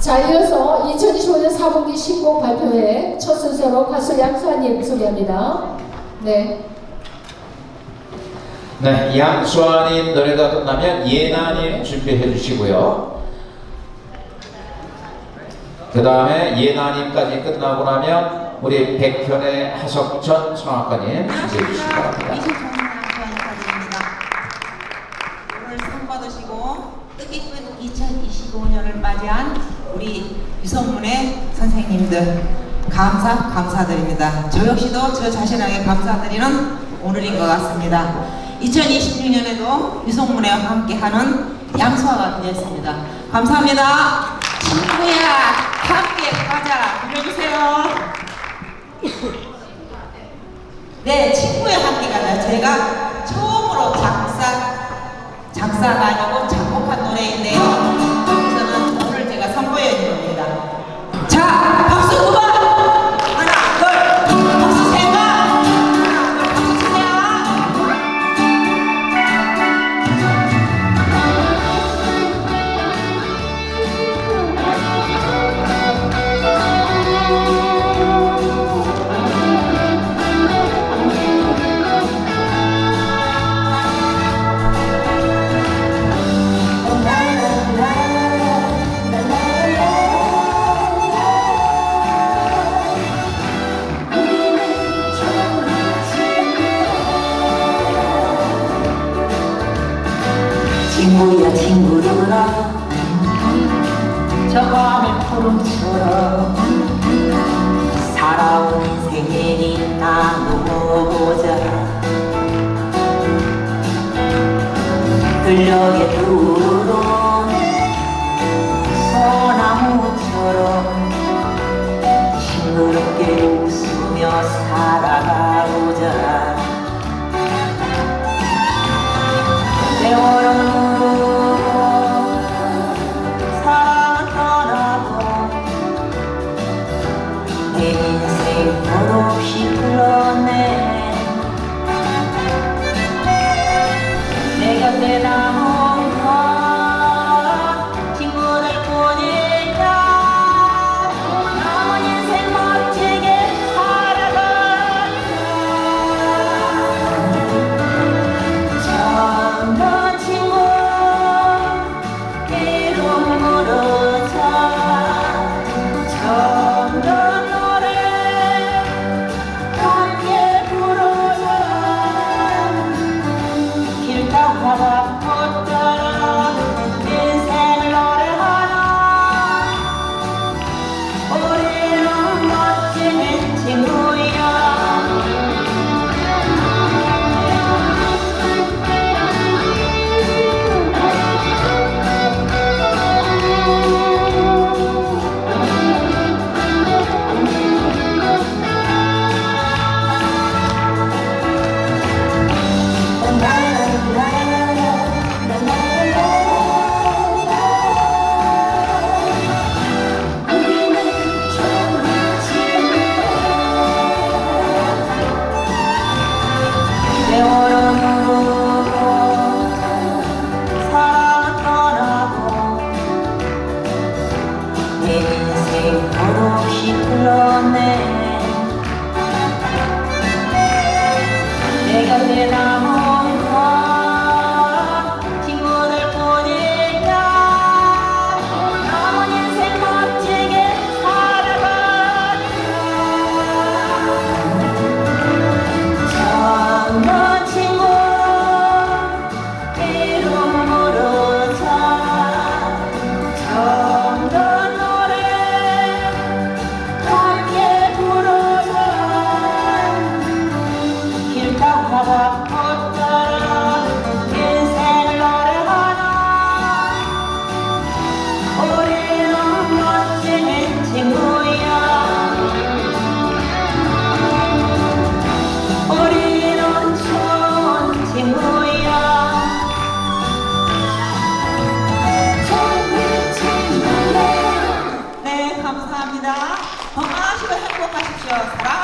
자, 이어서 2025년 4분기 신곡 발표회 첫 순서로 가수 양수환님 소개합니다. 네. 네, 양수아님 노래가 끝나면 예나님 준비해 주시고요. 그 다음에 예나님까지 끝나고 나면 우리 백현의 하석천 성악가님 준비해 주시기 바랍니다. 뜻깊은 2025년을 맞이한 우리 유성문의 선생님들 감사 감사드립니다. 저 역시도 저 자신에게 감사드리는 오늘인 것 같습니다. 2026년에도 유성문회와 함께하는 양수아가 되었습니다. 감사합니다. 친구야 함께 가자 불러주세요. 네, 친구의 함께 가자. 제가 처음으로 작사, 작사가 친구야 친구들아 저 하늘 푸름처럼 살아온 인생 얘기 나누고자. 들녘에 하십시오. 사랑.